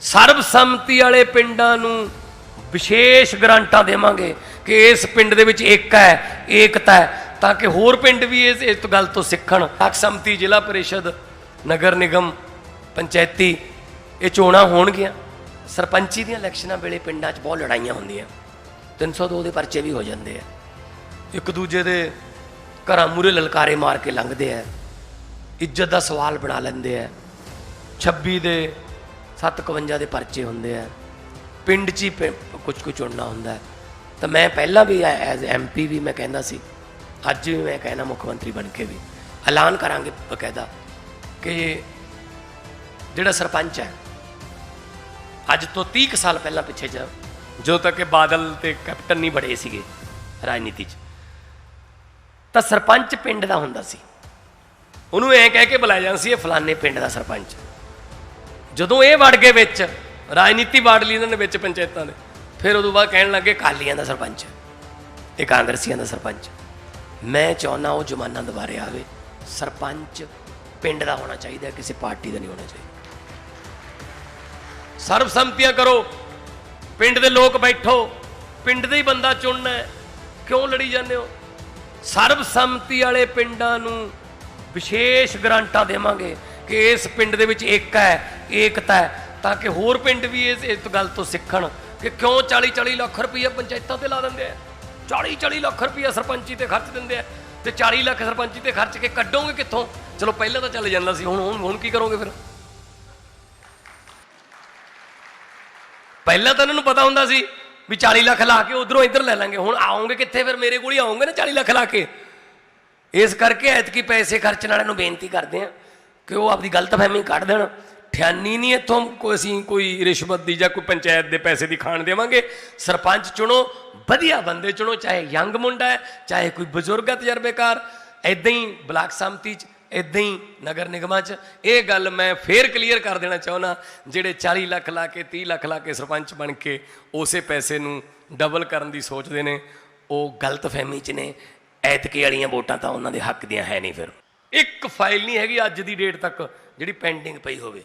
ਸਰਬਸੰਮਤੀ ਵਾਲੇ ਪਿੰਡਾਂ ਨੂੰ ਵਿਸ਼ੇਸ਼ ਗਰੰਟਾਂ ਦੇਵਾਂਗੇ ਕਿ ਇਸ ਪਿੰਡ ਦੇ ਵਿੱਚ ਏਕ ਹੈ, ਏਕਤਾ ਹੈ, ਤਾਂ ਕਿ ਹੋਰ ਪਿੰਡ ਵੀ ਇਸ ਇਸ ਗੱਲ ਤੋਂ ਸਿੱਖਣ। ਬਲਾਕ ਜ਼ਿਲ੍ਹਾ ਪਰਿਸ਼ਦ, ਨਗਰ ਨਿਗਮ, ਪੰਚਾਇਤੀ, ਇਹ ਚੋਣਾਂ ਹੋਣਗੀਆਂ। ਸਰਪੰਚੀ ਦੀਆਂ ਇਲੈਕਸ਼ਨਾਂ ਵੇਲੇ ਪਿੰਡਾਂ 'ਚ ਬਹੁਤ ਲੜਾਈਆਂ ਹੁੰਦੀਆਂ। 302 ਦੇ ਪਰਚੇ ਵੀ ਹੋ ਜਾਂਦੇ ਆ। ਇੱਕ ਦੂਜੇ ਦੇ ਘਰਾਂ ਮੂਰੇ ਲਲਕਾਰੇ ਮਾਰ ਕੇ ਲੰਘਦੇ ਆ। ਇੱਜ਼ਤ ਦਾ ਸਵਾਲ ਬਣਾ ਲੈਂਦੇ ਆ। 26 ਦੇ 751 ਦੇ ਪਰਚੇ ਹੁੰਦੇ ਆ। ਪਿੰਡ 'ਚ ਹੀ ਕੁਝ ਕੁਝ ਚੁਣਨਾ ਹੁੰਦਾ ਤਾਂ ਮੈਂ ਪਹਿਲਾਂ ਵੀ ਐਜ਼ ਐਮਪੀ ਵੀ ਮੈਂ ਕਹਿੰਦਾ ਸੀ। ਅੱਜ ਵੀ ਮੈਂ ਕਹਿਣਾ ਮੁੱਖ ਮੰਤਰੀ ਬਣ ਕੇ ਵੀ। ਐਲਾਨ ਕਰਾਂਗੇ ਬਕਾਇਦਾ ਕਿ ਜਿਹੜਾ ਸਰਪੰਚ ਹੈ, ਅੱਜ ਤੋਂ 30 ਕੁ ਸਾਲ ਪਹਿਲਾਂ ਪਿੱਛੇ ਜਾ ਜਦੋਂ ਤੱਕ ਬਾਦਲ ਤੇ ਕੈਪਟਨ ਨਹੀਂ ਬੜੇ ਸੀਗੇ ਰਾਜਨੀਤੀ 'ਚ, ਤਾਂ ਸਰਪੰਚ ਪਿੰਡ ਦਾ ਹੁੰਦਾ ਸੀ। ਉਹਨੂੰ ਐਂ ਕਹਿ ਕੇ ਬੁਲਾਇਆ ਜਾਂਦਾ ਸੀ, ਇਹ ਫਲਾਣੇ ਪਿੰਡ ਦਾ ਸਰਪੰਚ। ਜਦੋਂ ਇਹ ਵੜ ਗਏ ਵਿੱਚ, ਰਾਜਨੀਤੀ ਵੜ ਲਈ ਇਹਨਾਂ ਨੇ ਵਿੱਚ ਪੰਚਾਇਤਾਂ ਦੇ ਫਿਰ ਉਦੋਂ ਬਾਅਦ ਕਹਿਣ ਲੱਗੇ ਕਾਲੀਆਂ ਦਾ ਸਰਪੰਚ ਇਹ ਕਾਂਗਰਸੀਆਂ ਦਾ ਸਰਪੰਚ। ਮੈਂ ਚਾਹੁੰਦਾ ਉਹ ਜ਼ਮਾਨਾ ਦੁਬਾਰੇ ਆਵੇ। ਸਰਪੰਚ ਪਿੰਡ ਦਾ ਹੋਣਾ ਚਾਹੀਦਾ, ਕਿਸੇ ਪਾਰਟੀ ਦਾ ਨਹੀਂ ਹੋਣਾ ਚਾਹੀਦਾ। ਸਰਬਸੰਮਤੀਆਂ ਕਰੋ, ਪਿੰਡ ਦੇ ਲੋਕ ਬੈਠੋ, ਪਿੰਡ ਦਾ ਹੀ ਬੰਦਾ ਚੁਣਨਾ ਕਿਉਂ ਲੜੀ ਜਾਂਦੇ ਹੋ? ਸਰਬਸੰਮਤੀ ਵਾਲੇ ਪਿੰਡਾਂ ਨੂੰ ਵਿਸ਼ੇਸ਼ ਗਰੰਟਾਂ ਦੇਵਾਂਗੇ ਕਿ ਇਸ ਪਿੰਡ ਦੇ ਵਿੱਚ ਇੱਕ ਹੈ ਏਕਤਾ ਹੈ, ਤਾਂ ਕਿ ਹੋਰ ਪਿੰਡ ਵੀ ਇਸ ਇਸ ਗੱਲ ਤੋਂ ਸਿੱਖਣ ਕਿ ਕਿਉਂ 40 40 ਲੱਖ ਰੁਪਈਆ ਪੰਚਾਇਤਾਂ ਤੇ ਲਾ ਦਿੰਦੇ ਆ। 40 40 ਲੱਖ ਰੁਪਈਆ ਸਰਪੰਚੀ ਤੇ ਖਰਚ ਦਿੰਦੇ ਆ ਤੇ 40 ਲੱਖ ਸਰਪੰਚੀ ਤੇ ਖਰਚ ਕੇ ਕੱਢੋਗੇ ਕਿੱਥੋਂ? ਚਲੋ ਪਹਿਲਾਂ ਤਾਂ ਚੱਲ ਜਾਂਦਾ ਸੀ, ਹੁਣ ਹੁਣ ਹੁਣ ਕੀ ਕਰੋਗੇ ਫਿਰ? ਪਹਿਲਾਂ ਤਾਂ ਇਹਨਾਂ ਨੂੰ ਪਤਾ ਹੁੰਦਾ ਸੀ ਵੀ 40 ਲੱਖ ਲਾ ਕੇ ਉਧਰੋਂ ਇੱਧਰ ਲੈ ਲਾਂਗੇ। ਹੁਣ ਆਉਂਗੇ ਕਿੱਥੇ ਫਿਰ? ਮੇਰੇ ਕੋਲ ਹੀ ਆਉਂਗੇ ਨਾ 40 ਲੱਖ ਲਾ ਕੇ। ਇਸ ਕਰਕੇ ਐਤਕੀ ਪੈਸੇ ਖਰਚਣ ਵਾਲਿਆਂ ਨੂੰ ਬੇਨਤੀ ਕਰਦੇ ਆ ਕਿ ਉਹ ਆਪਦੀ ਗਲਤਫਹਿਮੀ ਕੱਢ ਦੇਣ। ਠਿਆਨੀ ਨਹੀਂ ਇੱਥੋਂ ਕੋਈ ਅਸੀਂ ਕੋਈ ਰਿਸ਼ਵਤ ਦੀ ਜਾਂ ਕੋਈ ਪੰਚਾਇਤ ਦੇ ਪੈਸੇ ਦੀ ਖਾਣ ਦੇਵਾਂਗੇ। ਸਰਪੰਚ ਚੁਣੋ, ਵਧੀਆ ਬੰਦੇ ਚੁਣੋ, ਚਾਹੇ ਯੰਗ ਮੁੰਡਾ ਹੈ, ਚਾਹੇ ਕੋਈ ਬਜ਼ੁਰਗ ਹੈ ਤਜਰਬੇਕਾਰ ਐਦਾਂ ਹੀ ਬਲਾਕ ਸੰਮਤੀ 'ਚ ਇਦਾਂ ਹੀ ਨਗਰ ਨਿਗਮਾਂ 'ਚ। ਇਹ ਗੱਲ ਮੈਂ ਫੇਰ ਕਲੀਅਰ ਕਰ ਦੇਣਾ ਚਾਹੁੰਦਾ, ਜਿਹੜੇ 40 ਲੱਖ ਲਾ ਕੇ 30 ਲੱਖ ਲਾ ਕੇ ਸਰਪੰਚ ਬਣ ਕੇ ਉਸੇ ਪੈਸੇ ਨੂੰ ਡਬਲ ਕਰਨ ਦੀ ਸੋਚਦੇ ਨੇ, ਉਹ ਗਲਤ ਫਹਿਮੀ 'ਚ ਨੇ। ਐਤਕੀ ਵਾਲੀਆਂ ਵੋਟਾਂ ਤਾਂ ਉਹਨਾਂ ਦੇ ਹੱਕ ਦੀਆਂ ਹੈ ਨਹੀਂ ਫਿਰ। ਇੱਕ ਫਾਈਲ ਨਹੀਂ ਹੈਗੀ ਅੱਜ ਦੀ ਡੇਟ ਤੱਕ, ਜਿਹੜੀ ਪੈਂਡਿੰਗ ਪਈ ਹੋਵੇ।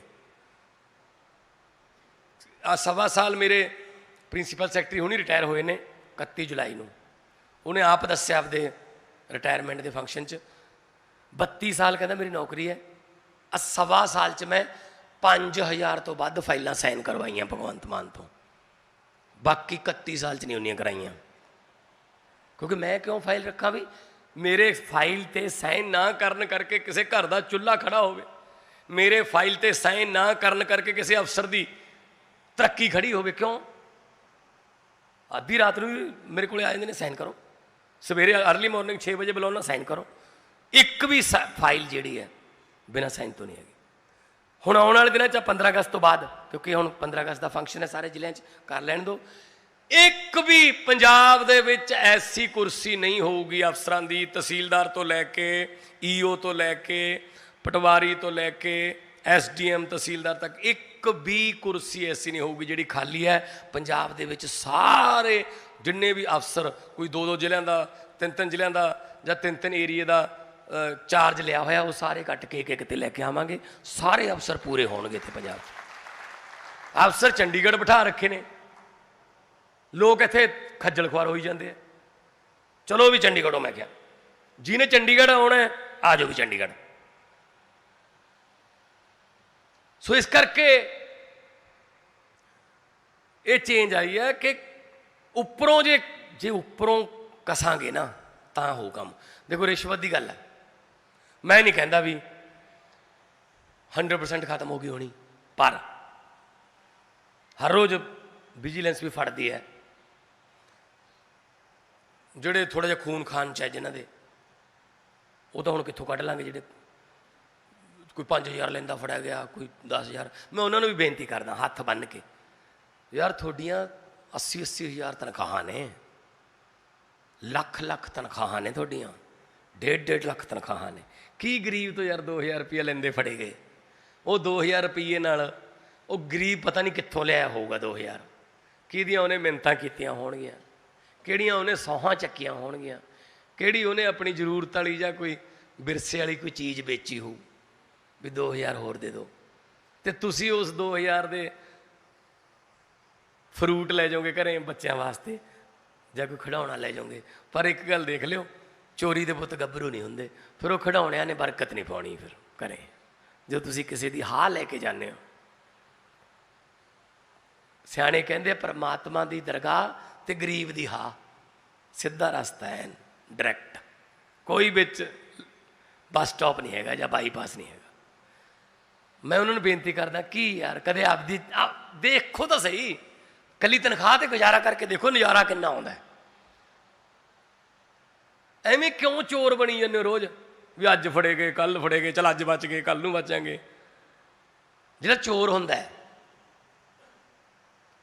ਸਵਾ ਸਾਲ ਮੇਰੇ ਪ੍ਰਿੰਸੀਪਲ ਸੈਕਟਰੀ ਹੁਣੀ ਰਿਟਾਇਰ ਹੋਏ ਨੇ 31 ਜੁਲਾਈ ਨੂੰ। ਉਹਨੇ ਆਪ ਦੱਸਿਆ ਆਪਦੇ ਰਿਟਾਇਰਮੈਂਟ ਦੇ ਫੰਕਸ਼ਨ 'ਚ। 32 ਸਾਲ ਕਹਿੰਦਾ ਮੇਰੀ ਨੌਕਰੀ ਹੈ। ਆ ਸਵਾ ਸਾਲ 'ਚ ਮੈਂ 5000 ਤੋਂ ਵੱਧ ਫਾਈਲਾਂ ਸਾਈਨ ਕਰਵਾਈਆਂ ਭਗਵੰਤ ਮਾਨ ਤੋਂ। ਬਾਕੀ 31 ਸਾਲ 'ਚ ਨਹੀਂ ਉਹਨੀਆਂ ਕਰਾਈਆਂ। ਕਿਉਂਕਿ ਮੈਂ ਕਿਉਂ ਫਾਈਲ ਰੱਖਾਂ ਵੀ? ਮੇਰੇ ਫਾਈਲ ਤੇ ਸਾਈਨ ਨਾ ਕਰਨ ਕਰਕੇ ਕਿਸੇ ਘਰ ਦਾ ਚੁੱਲ੍ਹਾ ਖੜਾ ਹੋਵੇ। ਮੇਰੇ ਫਾਈਲ ਤੇ ਸਾਈਨ ਨਾ ਕਰਨ ਕਰਕੇ ਕਿਸੇ ਅਫਸਰ ਦੀ ਤਰੱਕੀ ਖੜੀ ਹੋਵੇ, ਕਿਉਂ? ਅੱਧੀ ਰਾਤ ਨੂੰ ਵੀ ਮੇਰੇ ਕੋਲੇ ਆ ਜਾਂਦੇ ਨੇ, ਸਾਈਨ ਕਰੋ। ਸਵੇਰੇ ਅਰਲੀ ਮਾਰਨਿੰਗ 6 ਵਜੇ ਬੁਲਾਉਣਾ ਸਾਈਨ ਕਰੋ। ਇੱਕ ਵੀ ਸਾ- ਫਾਈਲ ਜਿਹੜੀ ਹੈ, ਬਿਨਾਂ ਸਾਈਨ ਤੋਂ ਨਹੀਂ ਹੈਗੀ। ਹੁਣ ਆਉਣ ਵਾਲੇ ਦਿਨਾਂ 'ਚ 15 ਅਗਸਤ ਤੋਂ ਬਾਅਦ, ਕਿਉਂਕਿ ਹੁਣ 15 ਅਗਸਤ ਦਾ ਫੰਕਸ਼ਨ ਹੈ ਸਾਰੇ ਜ਼ਿਲ੍ਹਿਆਂ 'ਚ, ਕਰ ਲੈਣ ਦਿਓ ਇੱਕ ਵੀ ਪੰਜਾਬ ਦੇ ਵਿੱਚ ਐਸੀ ਕੁਰਸੀ ਨਹੀਂ ਹੋਊਗੀ ਅਫਸਰਾਂ ਦੀ, ਤਹਿਸੀਲਦਾਰ ਤੋਂ ਲੈ ਕੇ ਈਓ ਤੋਂ ਲੈ ਕੇ, ਪਟਵਾਰੀ ਤੋਂ ਲੈ ਕੇ ਐਸਡੀਐਮ ਤਹਿਸੀਲਦਾਰ ਤੱਕ। ਇੱਕ ਇੱਕ ਵੀ ਕੁਰਸੀ ਐਸੀ ਨਹੀਂ ਹੋਊਗੀ ਜਿਹੜੀ ਖਾਲੀ ਹੈ। ਪੰਜਾਬ ਦੇ ਵਿੱਚ ਸਾਰੇ ਜਿੰਨੇ ਵੀ ਅਫਸਰ, ਕੋਈ ਦੋ ਦੋ ਜ਼ਿਲ੍ਹਿਆਂ ਦਾ, ਤਿੰਨ ਤਿੰਨ ਜ਼ਿਲ੍ਹਿਆਂ ਦਾ ਜਾਂ ਤਿੰਨ ਤਿੰਨ ਏਰੀਏ ਦਾ ਚਾਰਜ ਲਿਆ ਹੋਇਆ, ਉਹ ਸਾਰੇ ਕੱਟ ਕੇ ਇੱਕ ਇੱਕ ਤੇ ਲੈ ਕੇ ਆਵਾਂਗੇ। ਸਾਰੇ ਅਫਸਰ ਪੂਰੇ ਹੋਣਗੇ ਇੱਥੇ ਪੰਜਾਬ 'ਚ। ਅਫਸਰ ਚੰਡੀਗੜ੍ਹ ਬਿਠਾ ਰੱਖੇ ਨੇ। ਲੋਕ ਇੱਥੇ ਖੱਜਲ ਖੁਆਰ ਹੋਈ ਜਾਂਦੇ ਆ। ਚਲੋ ਵੀ ਚੰਡੀਗੜ੍ਹੋਂ ਮੈਂ ਕਿਹਾ। ਜਿਹਨੇ ਚੰਡੀਗੜ੍ਹ ਆਉਣਾ ਆ ਜਾਓ ਵੀ ਚੰਡੀਗੜ੍ਹ। ਸੋ ਇਸ ਕਰਕੇ ਇਹ ਚੇਂਜ ਆਈ ਹੈ ਕਿ ਉੱਪਰੋਂ ਜੇ ਜੇ ਉੱਪਰੋਂ ਕਸਾਂਗੇ ਨਾ, ਤਾਂ ਹੋ ਕੰਮ। ਦੇਖੋ ਰਿਸ਼ਵਤ ਦੀ ਗੱਲ ਹੈ। ਮੈਂ ਨਹੀਂ ਕਹਿੰਦਾ ਵੀ 100% ਖਤਮ ਹੋ ਗਈ ਹੋਣੀ, ਪਰ ਹਰ ਰੋਜ਼ ਵਿਜੀਲੈਂਸ ਵੀ ਫੜਦੀ ਹੈ। ਜਿਹੜੇ ਥੋੜਾ ਜਿਹਾ ਖੂਨ ਖਾਨ ਚ ਹੈ ਜਿਨ੍ਹਾਂ ਦੇ, ਉਹ ਤਾਂ ਹੁਣ ਕਿੱਥੋਂ ਕੱਢ ਲਾਂਗੇ ਜਿਹੜੇ ਕੋਈ 5000 ਲੈਂਦਾ ਫੜਿਆ ਗਿਆ, ਕੋਈ 10000 ਮੈਂ ਉਹਨਾਂ ਨੂੰ ਵੀ ਬੇਨਤੀ ਕਰਦਾ, ਹੱਥ ਬੰਨ ਕੇ। ਯਾਰ ਤੁਹਾਡੀਆਂ 80 80000 ਤਨਖਾਹਾਂ ਨੇ। ਲੱਖ ਲੱਖ ਤਨਖਾਹਾਂ ਨੇ ਤੁਹਾਡੀਆਂ। ਡੇਢ ਡੇਢ ਲੱਖ ਤਨਖਾਹਾਂ ਨੇ। ਕੀ ਗਰੀਬ ਤੋਂ ਯਾਰ 2000 ਰੁਪਏ ਲੈਂਦੇ ਫੜੇ ਗਏ? ਉਹ 2000 ਰੁਪਏ ਨਾਲ ਉਹ ਗਰੀਬ ਪਤਾ ਨਹੀਂ ਕਿੱਥੋਂ ਲਿਆ ਹੋਊਗਾ 2000 ਕਿਹਦੀਆਂ ਉਹਨੇ ਮਿਹਨਤਾਂ ਕੀਤੀਆਂ ਹੋਣਗੀਆਂ? ਕਿਹੜੀਆਂ ਉਹਨੇ ਸੌਹਾਂ ਚੱਕੀਆਂ ਹੋਣਗੀਆਂ? ਕਿਹੜੀ ਉਹਨੇ ਆਪਣੀ ਜ਼ਰੂਰਤ ਵਾਲੀ ਜਾਂ ਕੋਈ ਵਿਰਸੇ ਵਾਲੀ ਕੋਈ ਚੀਜ਼ ਵੇਚੀ ਹੋਊ? ਵੀ 2000 ਹੋਰ ਦੇ ਦਿਓ। ਤੇ ਤੁਸੀਂ ਉਸ 2000 ਦੇ ਫਰੂਟ ਲੈ ਜਾਓਗੇ ਘਰੇ ਬੱਚਿਆਂ ਵਾਸਤੇ ਜਾਂ ਕੋਈ ਖਿਡੌਣਾ ਲੈ ਜਾਓਗੇ। ਪਰ ਇੱਕ ਗੱਲ ਦੇਖ ਲਿਓ, ਚੋਰੀ ਦੇ ਪੁੱਤ ਗੱਭਰੂ ਨਹੀਂ ਹੁੰਦੇ। ਫਿਰ ਉਹ ਖਿਡੌਣਿਆਂ ਨੇ ਬਰਕਤ ਨਹੀਂ ਪਾਉਣੀ ਫਿਰ ਘਰੇ। ਜੋ ਤੁਸੀਂ ਕਿਸੇ ਦੀ ਹਾਹ ਲੈ ਕੇ ਜਾਂਦੇ ਹੋ। ਸਿਆਣੇ ਕਹਿੰਦੇ ਪਰਮਾਤਮਾ ਦੀ ਦਰਗਾਹ ਤੇ ਗਰੀਬ ਦੀ ਹਾਹ ਸਿੱਧਾ ਰਸਤਾ ਹੈ ਡਾਇਰੈਕਟ ਕੋਈ ਵਿੱਚ ਬੱਸ ਸਟਾਪ ਨਹੀਂ ਹੈਗਾ ਜਾਂ ਬਾਈਪਾਸ ਨਹੀਂ ਹੈਗਾ। ਮੈਂ ਉਹਨਾਂ ਨੂੰ ਬੇਨਤੀ ਕਰਦਾ, ਕੀ ਯਾਰ, ਕਦੇ ਆਪਦੀ ਆਪ- ਦੇਖੋ ਤਾਂ ਸਹੀ। ਕੱਲੀ ਤਨਖਾਹ ਤੇ ਗੁਜ਼ਾਰਾ ਕਰਕੇ ਦੇਖੋ ਨਜ਼ਾਰਾ ਕਿੰਨਾ ਆਉਂਦਾ ਐਵੇਂ ਕਿਉਂ ਚੋਰ ਬਣੀ ਜਾਂਦੇ ਰੋਜ਼? ਵੀ ਅੱਜ ਫੜੇ ਗਏ ਕੱਲ ਫੜੇ ਗਏ, ਚਲ ਅੱਜ ਬਚ ਗਏ ਕੱਲ ਨੂੰ ਬਚਾਂਗੇ। ਜਿਹੜਾ ਚੋਰ ਹੁੰਦਾ ਹੈ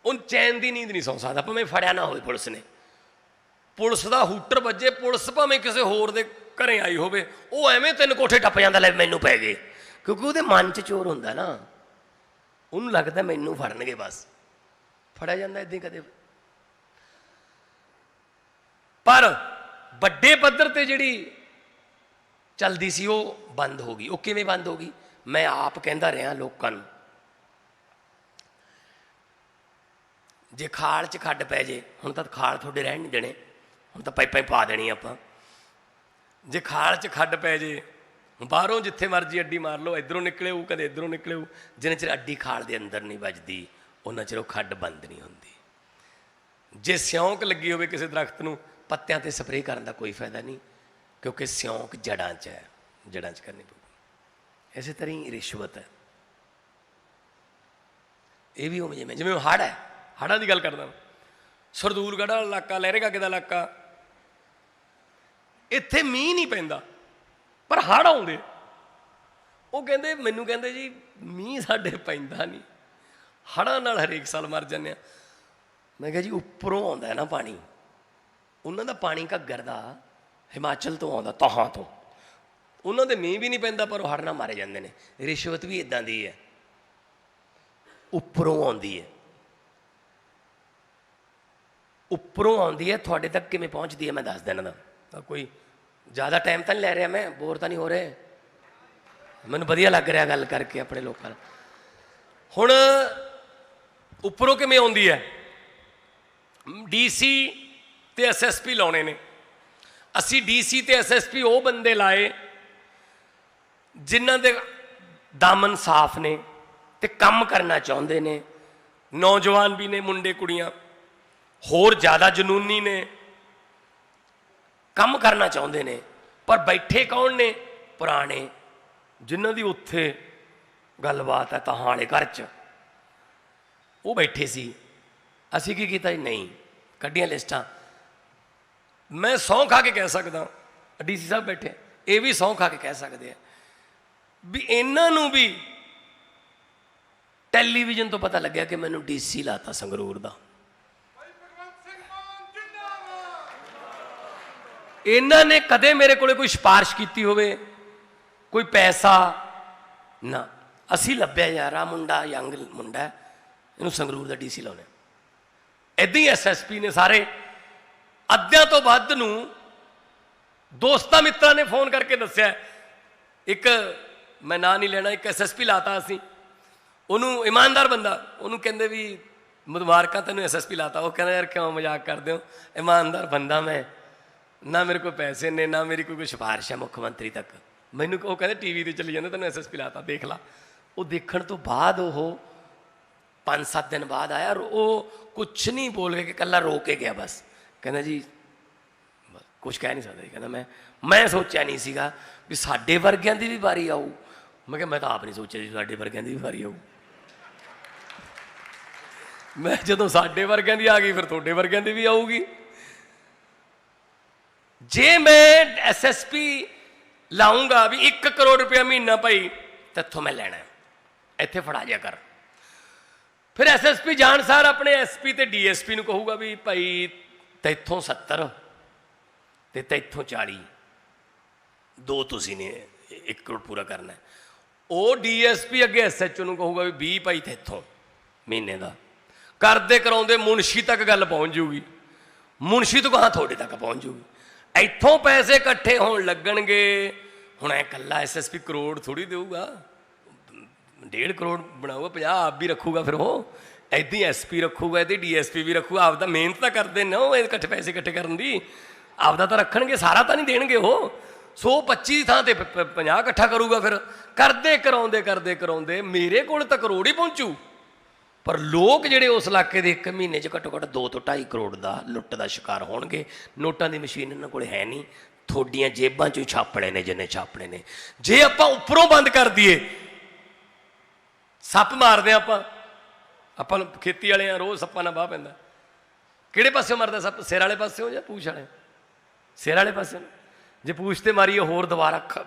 ਉਹ ਚੈਨ ਦੀ ਨੀਂਦ ਨਹੀਂ ਸੌਂ ਸਕਦਾ, ਭਾਵੇਂ ਫੜਿਆ ਨਾ ਹੋਵੇ ਪੁਲਿਸ ਨੇ। ਪੁਲਿਸ ਦਾ ਹੂਟਰ ਵੱਜੇ, ਪੁਲਿਸ ਭਾਵੇਂ ਕਿਸੇ ਹੋਰ ਦੇ ਘਰੇ ਆਈ ਹੋਵੇ, ਉਹ ਐਵੇਂ ਤਿੰਨ ਕੋਠੇ ਟੱਪ ਜਾਂਦਾ, ਲੈ ਮੈਨੂੰ ਪੈ ਗਏ। ਕਿਉਂਕਿ ਉਹਦੇ ਮਨ 'ਚ ਚੋਰ ਹੁੰਦਾ ਨਾ, ਉਹਨੂੰ ਲੱਗਦਾ ਮੈਨੂੰ ਫੜਨਗੇ ਬਸ। ਫੜਿਆ ਜਾਂਦਾ ਇਦਾਂ ਕਦੇ। ਪਰ ਵੱਡੇ ਪੱਧਰ ਤੇ ਜਿਹੜੀ ਚਲਦੀ ਸੀ, ਉਹ ਬੰਦ ਹੋ ਗਈ। ਉਹ ਕਿਵੇਂ ਬੰਦ ਹੋ ਗਈ? ਮੈਂ ਆਪ ਕਹਿੰਦਾ ਰਿਹਾ ਲੋਕਾਂ ਨੂੰ। ਜੇ ਖਾਲ 'ਚ ਖੱਡ ਪੈ ਜੇ, ਹੁਣ ਤਾਂ ਖਾਲ ਤੁਹਾਡੇ ਰਹਿਣ ਨਹੀਂ ਦੇਣੇ। ਹੁਣ ਤਾਂ ਪਾਈਪਾਂ ਹੀ ਪਾ ਦੇਣੀ ਆਪਾਂ। ਜੇ ਖਾਲ 'ਚ ਖੱਡ ਪੈ ਜੇ ਬਾਹਰੋਂ ਜਿੱਥੇ ਮਰਜ਼ੀ ਅੱਡੀ ਮਾਰ ਲਓ, ਇਧਰੋਂ ਨਿਕਲੇ ਉਹ ਕਦੇ ਇਧਰੋਂ ਨਿਕਲੇ ਉਹ ਜਿੰਨੇ ਚਿਰ ਅੱਡੀ ਖਾਲ ਦੇ ਅੰਦਰ ਨਹੀਂ ਵੱਜਦੀ, ਉਹਨਾਂ ਚਿਰ ਉਹ ਖੱਡ ਬੰਦ ਨਹੀਂ ਹੁੰਦੀ। ਜੇ ਸਿਉਂਕ ਲੱਗੀ ਹੋਵੇ ਕਿਸੇ ਦਰਖਤ ਨੂੰ, ਪੱਤਿਆਂ ਤੇ ਸਪਰੇਅ ਕਰਨ ਦਾ ਕੋਈ ਫਾਇਦਾ ਨਹੀਂ, ਕਿਉਂਕਿ ਸਿਉਂਕ ਜੜਾਂ 'ਚ ਹੈ, ਜੜਾਂ 'ਚ ਕਰਨੀ ਪਊਗੀ। ਇਸੇ ਤਰ੍ਹਾਂ ਹੀ ਰਿਸ਼ਵਤ ਹੈ। ਇਹ ਵੀ ਉਵੇਂ ਜਿਵੇਂ ਜਿਵੇਂ ਹੜ ਹੈ ਹੜਾਂ ਦੀ ਗੱਲ ਕਰਦਾ ਮੈਂ ਸਰਦੂਲਗੜ੍ਹ ਵਾਲਾ ਇਲਾਕਾ, ਲਹਿਰੇਗਾਗੇ ਦਾ ਇਲਾਕਾ, ਇੱਥੇ ਮੀਂਹ ਨਹੀਂ ਪੈਂਦਾ। ਪਰ ਹੜ ਆਉਂਦੇ ਉਹ ਕਹਿੰਦੇ, ਮੈਨੂੰ ਕਹਿੰਦੇ ਜੀ, ਮੀਂਹ ਸਾਡੇ ਪੈਂਦਾ ਨਹੀਂ। ਹੜਾਂ ਨਾਲ ਹਰੇਕ ਸਾਲ ਮਰ ਜਾਂਦੇ ਆ। ਮੈਂ ਕਿਹਾ ਜੀ, ਉੱਪਰੋਂ ਆਉਂਦਾ ਨਾ ਪਾਣੀ। ਉਹਨਾਂ ਦਾ ਪਾਣੀ ਘੱਗਰ ਦਾ ਹਿਮਾਚਲ ਤੋਂ ਆਉਂਦਾ, ਤਹਾਂ ਤੋਂ। ਉਹਨਾਂ ਦੇ ਮੀਂਹ ਵੀ ਨਹੀਂ ਪੈਂਦਾ, ਪਰ ਉਹ ਹੜ ਨਾਲ ਮਾਰੇ ਜਾਂਦੇ ਨੇ। ਰਿਸ਼ਵਤ ਵੀ ਇਦਾਂ ਦੀ ਹੈ। ਉੱਪਰੋਂ ਆਉਂਦੀ ਹੈ। ਉੱਪਰੋਂ ਆਉਂਦੀ ਹੈ, ਤੁਹਾਡੇ ਤੱਕ ਕਿਵੇਂ ਪਹੁੰਚਦੀ ਹੈ, ਮੈਂ ਦੱਸ ਦੇਣਾ ਦਾ ਤਾਂ ਕੋਈ ਜ਼ਿਆਦਾ ਟਾਈਮ ਤਾਂ ਨਹੀਂ ਲੈ ਰਿਹਾ ਮੈਂ ਬੋਰ ਤਾਂ ਨਹੀਂ ਹੋ ਰਹੇ। ਮੈਨੂੰ ਵਧੀਆ ਲੱਗ ਰਿਹਾ ਗੱਲ ਕਰਕੇ ਆਪਣੇ ਲੋਕਾਂ ਨਾਲ। ਹੁਣ ਉੱਪਰੋਂ ਕਿਵੇਂ ਆਉਂਦੀ ਹੈ? ਡੀਸੀ ਤੇ ਐਸਐਸਪੀ ਲਾਉਣੇ ਨੇ। ਅਸੀਂ ਡੀਸੀ ਤੇ ਐਸਐਸਪੀ ਉਹ ਬੰਦੇ ਲਾਏ ਜਿਨ੍ਹਾਂ ਦੇ ਦਾਮਨ ਸਾਫ਼ ਨੇ ਤੇ ਕੰਮ ਕਰਨਾ ਚਾਹੁੰਦੇ ਨੇ। ਨੌਜਵਾਨ ਵੀ ਨੇ, ਮੁੰਡੇ ਕੁੜੀਆਂ। ਹੋਰ ਜ਼ਿਆਦਾ ਜਨੂਨੀ ਨੇ। ਕੰਮ ਕਰਨਾ ਚਾਹੁੰਦੇ ਨੇ, ਪਰ ਬੈਠੇ ਕੌਣ ਨੇ? ਪੁਰਾਣੇ। ਜਿਨ੍ਹਾਂ ਦੀ ਉੱਥੇ ਗੱਲਬਾਤ ਹੈ ਤਾਂ ਹਾਲੇ ਘਰ 'ਚ। ਉਹ ਬੈਠੇ ਸੀ। ਅਸੀਂ ਕੀ ਕੀਤਾ ਨਹੀਂ, ਕੱਢੀਆਂ ਲਿਸਟਾਂ। ਮੈਂ ਸਹੁੰ ਖਾ ਕੇ ਕਹਿ ਸਕਦਾ ਡੀਸੀ ਸਾਹਿਬ ਬੈਠੇ। ਇਹ ਵੀ ਸਹੁੰ ਖਾ ਕੇ ਕਹਿ ਸਕਦੇ ਆ। ਵੀ ਇਹਨਾਂ ਨੂੰ ਵੀ ਟੈਲੀਵਿਜ਼ਨ ਤੋਂ ਪਤਾ ਲੱਗਿਆ ਕਿ ਮੈਨੂੰ ਡੀਸੀ ਲਾਤਾ ਸੰਗਰੂਰ ਦਾ ਭਾਈ ਭਗਵੰਤ ਸਿੰਘ ਮਾਨ ਜਿੰਦਾਬਾਦ ਇਹਨਾਂ ਨੇ ਕਦੇ ਮੇਰੇ ਕੋਲੇ ਕੋਈ ਸਿਫਾਰਿਸ਼ ਕੀਤੀ ਹੋਵੇ? ਕੋਈ ਪੈਸਾ? ਨਾ। ਅਸੀਂ ਲੱਭਿਆ ਯਾਰ ਆ ਮੁੰਡਾ, ਯੰਗ ਮੁੰਡਾ ਇਹਨੂੰ ਸੰਗਰੂਰ ਦਾ ਡੀਸੀ ਲਾਉਣਾ ਇਦਾਂ ਹੀ ਐਸਐਸਪੀ ਨੇ ਸਾਰੇ। ਅੱਧਿਆਂ ਤੋਂ ਵੱਧ ਨੂੰ ਦੋਸਤਾਂ ਮਿੱਤਰਾਂ ਨੇ ਫੋਨ ਕਰਕੇ ਦੱਸਿਆ ਇੱਕ, ਮੈਂ ਨਾਂ ਨਹੀਂ ਲੈਣਾ, ਇੱਕ ਐਸਐਸਪੀ ਲਾਤਾ ਅਸੀਂ। ਉਹਨੂੰ ਇਮਾਨਦਾਰ ਬੰਦਾ, ਉਹਨੂੰ ਕਹਿੰਦੇ ਵੀ ਮੁਬਾਰਕਾਂ ਤੈਨੂੰ ਐਸਐਸਪੀ ਲਾਤਾ। ਉਹ ਕਹਿੰਦਾ, ਯਾਰ ਕਿਉਂ ਮਜ਼ਾਕ ਕਰਦੇ ਹੋ? ਇਮਾਨਦਾਰ ਬੰਦਾ ਮੈਂ। ਨਾ ਮੇਰੇ ਕੋਲ ਪੈਸੇ ਨੇ, ਨਾ ਮੇਰੀ ਕੋਈ ਕੋਈ ਸਿਫਾਰਿਸ਼ ਹੈ ਮੁੱਖ ਮੰਤਰੀ ਤੱਕ। ਮੈਨੂੰ ਉਹ ਕਹਿੰਦੇ ਟੀਵੀ ਤੇ ਚੱਲੀ ਜਾਂਦਾ, ਤੈਨੂੰ ਐਸਐਸਪੀ ਲਾਤਾ, ਦੇਖ ਲਾ। ਉਹ ਦੇਖਣ ਤੋਂ ਬਾਅਦ ਉਹ 5-7 ਦਿਨ ਬਾਅਦ ਆਇਆ ਔਰ ਉਹ ਕੁਝ ਨਹੀਂ ਬੋਲ ਕੇ ਕੱਲਾ ਰੋ ਕੇ ਗਿਆ ਬਸ। ਕਹਿੰਦਾ ਜੀ ਕੁਝ ਕਹਿ ਨਹੀਂ ਸਕਦਾ। ਕਹਿੰਦਾ ਮੈਂ ਮੈਂ ਸੋਚਿਆ ਨਹੀਂ ਸੀਗਾ ਵੀ ਸਾਡੇ ਵਰਗਿਆਂ ਦੀ ਵੀ ਵਾਰੀ ਆਊ। ਮੈਂ ਕਿਹਾ, ਮੈਂ ਤਾਂ ਆਪ ਨਹੀਂ ਸੋਚਿਆ ਜੀ ਸਾਡੇ ਵਰਗਿਆਂ ਦੀ ਵੀ ਵਾਰੀ ਆਊ। ਮੈਂ ਜਦੋਂ ਸਾਡੇ ਵਰਗਿਆਂ ਦੀ ਆ ਗਈ, ਫਿਰ ਤੁਹਾਡੇ ਵਰਗਿਆਂ ਦੀ ਵੀ ਆਊਗੀ। ਜੇ ਮੈਂ ਐਸਐਸਪੀ ਲਾਉਂਗਾ ਵੀ 1 ਕਰੋੜ ਰੁਪਇਆ ਮਹੀਨਾ ਭਾਈ, ਤੇਥੋਂ ਮੈਂ ਲੈਣਾ ਇੱਥੇ ਫੜਾ ਜਾ ਕਰ। ਫਿਰ ਐਸਐਸਪੀ ਜਾਣਸਾਰ ਆਪਣੇ ਐਸਪੀ ਤੇ ਡੀਐਸਪੀ ਨੂੰ ਕਹੂਗਾ ਵੀ ਭਾਈ, ਤੈਥੋਂ 70 ਤੇ ਤੈਥੋਂ 40 ਦੋ ਤੁਸੀਂ ਨੇ 1 ਕਰੋੜ ਪੂਰਾ ਕਰਨਾ ਹੈ। ਉਹ ਡੀਐਸਪੀ ਅੱਗੇ ਐਸਐਚਓ ਨੂੰ ਕਹੂਗਾ ਵੀ 20 ਭਾਈ ਤੈਥੋਂ ਮਹੀਨੇ ਦਾ। ਕਰਦੇ ਕਰਾਉਂਦੇ ਮੁਨਸ਼ੀ ਤੱਕ ਗੱਲ ਪਹੁੰਚ ਜੂਗੀ। ਮੁਨਸ਼ੀ ਤੋਂ ਕਹਾਂ ਤੁਹਾਡੇ ਤੱਕ ਪਹੁੰਚ ਜੂਗੀ? ਇੱਥੋਂ ਪੈਸੇ ਇਕੱਠੇ ਹੋਣ ਲੱਗਣਗੇ। ਹੁਣ ਐ ਕੱਲਾ ਐਸਐਸਪੀ ਕਰੋੜ ਥੋੜੀ ਦੇਊਗਾ। ਡੇਢ ਕਰੋੜ ਬਣਾਊਗਾ 50 ਆਪ ਵੀ ਰੱਖੂਗਾ ਫਿਰ ਉਹ। ਐਦੀ ਐਸਪੀ ਰੱਖੂਗਾ ਇਹਦੇ ਡੀਐਸਪੀ ਵੀ ਰੱਖੂ ਆਪਦਾ ਮਿਹਨਤ ਤਾਂ ਕਰਦੇ ਨਾ ਉਹ ਇਕੱਠੇ ਪੈਸੇ ਇਕੱਠੇ ਕਰਨ ਦੀ। ਆਪਦਾ ਤਾਂ ਰੱਖਣਗੇ, ਸਾਰਾ ਤਾਂ ਨਹੀਂ ਦੇਣਗੇ ਉਹ। ਸੋ 25 ਥਾਂ ਤੇ 50 ਇਕੱਠਾ ਕਰੂਗਾ ਫਿਰ। ਕਰਦੇ, ਕਰਾਉਂਦੇ ਕਰਦੇ, ਕਰਾਉਂਦੇ, ਮੇਰੇ ਕੋਲ ਤਾਂ ਕਰੋੜ ਹੀ ਪਹੁੰਚੂ। ਪਰ ਲੋਕ ਜਿਹੜੇ ਉਸ ਇਲਾਕੇ ਦੇ ਇੱਕ ਮਹੀਨੇ 'ਚ ਘੱਟੋ ਘੱਟ 2 ਤੋਂ 2.5 ਕਰੋੜ ਦਾ ਲੁੱਟ ਦਾ ਸ਼ਿਕਾਰ ਹੋਣਗੇ। ਨੋਟਾਂ ਦੀ ਮਸ਼ੀਨ ਇਹਨਾਂ ਕੋਲ ਹੈ ਨਹੀਂ। ਥੋਡੀਆਂ ਜੇਬਾਂ 'ਚੋਂ ਹੀ ਛਾਪਣੇ ਨੇ, ਜਿੰਨੇ ਛਾਪਣੇ ਨੇ। ਜੇ ਆਪਾਂ ਉੱਪਰੋਂ ਬੰਦ ਕਰ ਦਈਏ, ਸੱਪ ਮਾਰਦੇ ਹਾਂ ਆਪਾਂ। ਆਪਾਂ ਨੂੰ ਖੇਤੀ ਵਾਲੇ ਆ ਰੋਜ਼ ਸੱਪਾਂ ਨਾਲ ਬਾਹ ਪੈਂਦਾ। ਕਿਹੜੇ ਪਾਸਿਓਂ ਮਰਦਾ ਸੱਪ? ਸਿਰ ਵਾਲੇ ਪਾਸਿਓਂ ਜਾਂ ਪੂਛ ਵਾਲੇ? ਸਿਰ ਵਾਲੇ ਪਾਸਿਓਂ। ਜੇ ਪੂਛ ਤੇ ਮਾਰੀਏ, ਹੋਰ ਦੁਬਾਰਾ ਖ-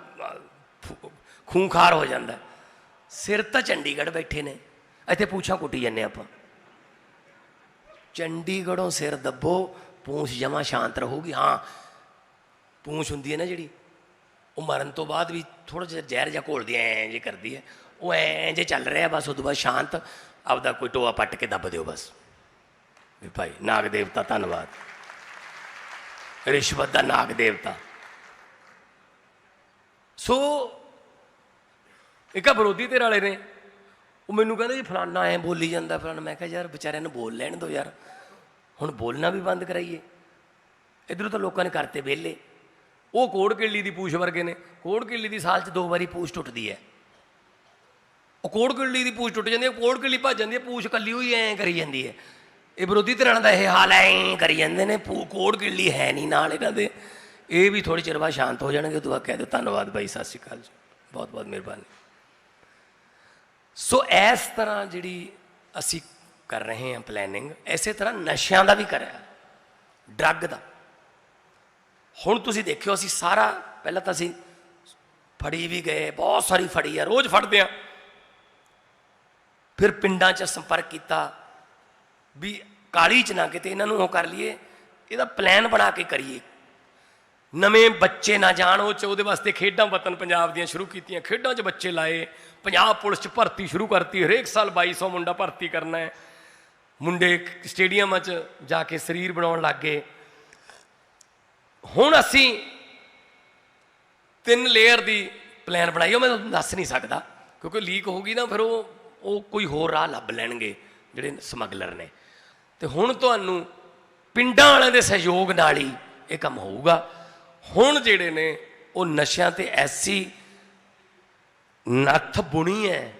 ਖੂੰਖਾਰ ਹੋ ਜਾਂਦਾ। ਸਿਰ ਤਾਂ ਚੰਡੀਗੜ੍ਹ ਬੈਠੇ ਨੇ। ਇੱਥੇ ਪੂਛਾਂ ਕੁੱਟੀ ਜਾਂਦੇ ਆਪਾਂ। ਚੰਡੀਗੜ੍ਹੋਂ ਸਿਰ ਦੱਬੋ, ਪੂਛ ਜਮਾ ਸ਼ਾਂਤ ਰਹੂਗੀ। ਹਾਂ, ਪੂਛ ਹੁੰਦੀ ਹੈ ਨਾ ਜਿਹੜੀ, ਉਹ ਮਰਨ ਤੋਂ ਬਾਅਦ ਵੀ ਥੋੜਾ ਜਿਹਾ ਜ਼ਹਿਰ ਜਾਂ ਘੋਲਦੀ ਐ ਜੇ ਕਰਦੀ ਹੈ। ਉਹ ਐ ਜੇ ਚੱਲ ਰਿਹਾ, ਬਸ ਉਦੋਂ ਬਾਅਦ ਸ਼ਾਂਤ, ਆਪਦਾ ਕੋਈ ਟੋਆ ਪੱਟ ਕੇ ਦੱਬ ਦਿਓ ਬਸ। ਵੀ ਭਾਈ, ਨਾਗ ਦੇਵਤਾ, ਧੰਨਵਾਦ। ਰਿਸ਼ਵਤ ਦਾ ਨਾਗ ਦੇਵਤਾ। ਸੋ, ਇੱਕ ਵਿਰੋਧੀ ਧਿਰ ਵਾਲੇ ਨੇ ਉਹ ਮੈਨੂੰ ਕਹਿੰਦਾ ਜੀ, ਫਲਾਨਾ ਐ ਬੋਲੀ ਜਾਂਦਾ, ਫਲਾਨਾ। ਮੈਂ ਕਿਹਾ, ਯਾਰ ਵਿਚਾਰਿਆਂ ਨੂੰ ਬੋਲ ਲੈਣ ਦਿਓ ਯਾਰ। ਹੁਣ ਬੋਲਣਾ ਵੀ ਬੰਦ ਕਰਾਈਏ। ਇਧਰੋਂ ਤਾਂ ਲੋਕਾਂ ਨੇ ਕਰਤੇ ਵਿਹਲੇ। ਉਹ ਕੋੜ ਕਿੱਲੀ ਦੀ ਪੂਛ ਵਰਗੇ ਨੇ। ਕੋੜ ਕਿੱਲੀ ਦੀ ਸਾਲ 'ਚ ਦੋ ਵਾਰੀ ਪੂਛ ਟੁੱਟਦੀ ਹੈ ਉਹ ਕੋੜ ਕਿੱਲੀ ਦੀ ਪੂਛ ਟੁੱਟ ਜਾਂਦੀ ਹੈ ਕੋੜ ਕਿੱਲੀ ਭੱਜ ਜਾਂਦੀ ਹੈ ਪੂਛ ਕੱਲੀ ਹੋਈ ਐਂ ਕਰੀ ਜਾਂਦੀ ਹੈ ਇਹ ਵਿਰੋਧੀ ਧਿਰਾਂ ਦਾ ਇਹ ਹਾਲ ਐਂ ਕਰੀ ਜਾਂਦੇ ਨੇ। ਪੂ- ਕੋੜ ਕਿੱਲੀ ਹੈ ਨਹੀਂ ਨਾਲ ਇਹਨਾਂ ਦੇ। ਇਹ ਵੀ ਥੋੜੀ ਚਿਰ ਬਾਅਦ ਸ਼ਾਂਤ ਹੋ ਜਾਣਗੇ। ਦੁਆ ਕਹਿ ਦਿਓ, ਧੰਨਵਾਦ ਬਾਈ, ਸਤਿ ਸ਼੍ਰੀ ਅਕਾਲ ਜੀ। ਬਹੁਤ ਬਹੁਤ ਮਿਹਰਬਾਨੀ। ਸੋ ਇਸ ਤਰ੍ਹਾਂ ਜਿਹੜੀ ਅਸੀਂ ਕਰ ਰਹੇ ਹਾਂ ਪਲੈਨਿੰਗ ਐਸੇ ਤਰ੍ਹਾਂ ਨਸ਼ਿਆਂ ਦਾ ਵੀ ਕਰਿਆ ਡਰੱਗ ਦਾ। ਹੁਣ ਤੁਸੀਂ ਦੇਖਿਓ, ਅਸੀਂ ਸਾਰਾ, ਪਹਿਲਾਂ ਤਾਂ ਅਸੀਂ ਫੜੀ ਵੀ ਗਏ, ਬਹੁਤ ਸਾਰੀ ਫੜੀ ਆ, ਰੋਜ਼ ਫੜਦੇ ਆ ਫਿਰ ਪਿੰਡਾਂ 'ਚ ਸੰਪਰਕ ਕੀਤਾ, ਵੀ ਕਾਲੀ 'ਚ ਨਾ ਕਿਤੇ ਇਹਨਾਂ ਨੂੰ ਉਹ ਕਰ ਲਈਏ, ਇਹਦਾ ਪਲਾਨ ਬਣਾ ਕੇ ਕਰੀਏ। ਨਵੇਂ ਬੱਚੇ ਨਾ ਜਾਣ, ਉਹ ਚ ਉਹਦੇ ਵਾਸਤੇ ਖੇਡਾਂ ਵਤਨ ਪੰਜਾਬ ਦੀਆਂ ਸ਼ੁਰੂ ਕੀਤੀਆਂ। ਖੇਡਾਂ 'ਚ ਬੱਚੇ ਲਾਏ। ਪੰਜਾਬ ਪੁਲਿਸ 'ਚ ਭਰਤੀ ਸ਼ੁਰੂ ਕਰਤੀ। ਹਰੇਕ ਸਾਲ 2200 ਮੁੰਡਾ ਭਰਤੀ ਕਰਨਾ ਹੈ। ਮੁੰਡੇ ਸਟੇਡੀਅਮਾਂ 'ਚ ਜਾ ਕੇ ਸਰੀਰ ਬਣਾਉਣ ਲੱਗ ਗਏ। ਹੁਣ ਅਸੀਂ ਤਿੰਨ ਲੇਅਰ ਦੀ ਪਲਾਨ ਬਣਾਈ। ਉਹ ਮੈਂ ਤੁਹਾਨੂੰ ਦੱਸ ਨਹੀਂ ਸਕਦਾ। ਕਿਉਂਕਿ ਲੀਕ ਹੋਊਗੀ ਨਾ, ਫਿਰ ਉਹ ਉਹ ਕੋਈ ਹੋਰ ਰਾਹ ਲੱਭ ਲੈਣਗੇ ਜਿਹੜੇ ਸਮਗਲਰ ਨੇ। ਤੇ ਹੁਣ ਤੁਹਾਨੂੰ ਪਿੰਡਾਂ ਵਾਲਿਆਂ ਦੇ ਸਹਿਯੋਗ ਨਾਲ ਹੀ ਇਹ ਕੰਮ ਹੋਊਗਾ। ਹੁਣ ਜਿਹੜੇ ਨੇ, ਉਹ ਨਸ਼ਿਆਂ ਤੇ ਐਸੀ ਨੱਥ ਬੁਣੀ ਹੈ,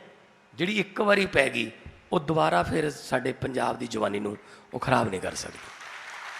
ਜਿਹੜੀ ਇੱਕ ਵਾਰੀ ਪੈ ਗਈ, ਉਹ ਦੁਬਾਰਾ ਫਿਰ ਸਾਡੇ ਪੰਜਾਬ ਦੀ ਜਵਾਨੀ ਨੂੰ ਉਹ ਖਰਾਬ ਨਹੀਂ ਕਰ ਸਕਦੀ।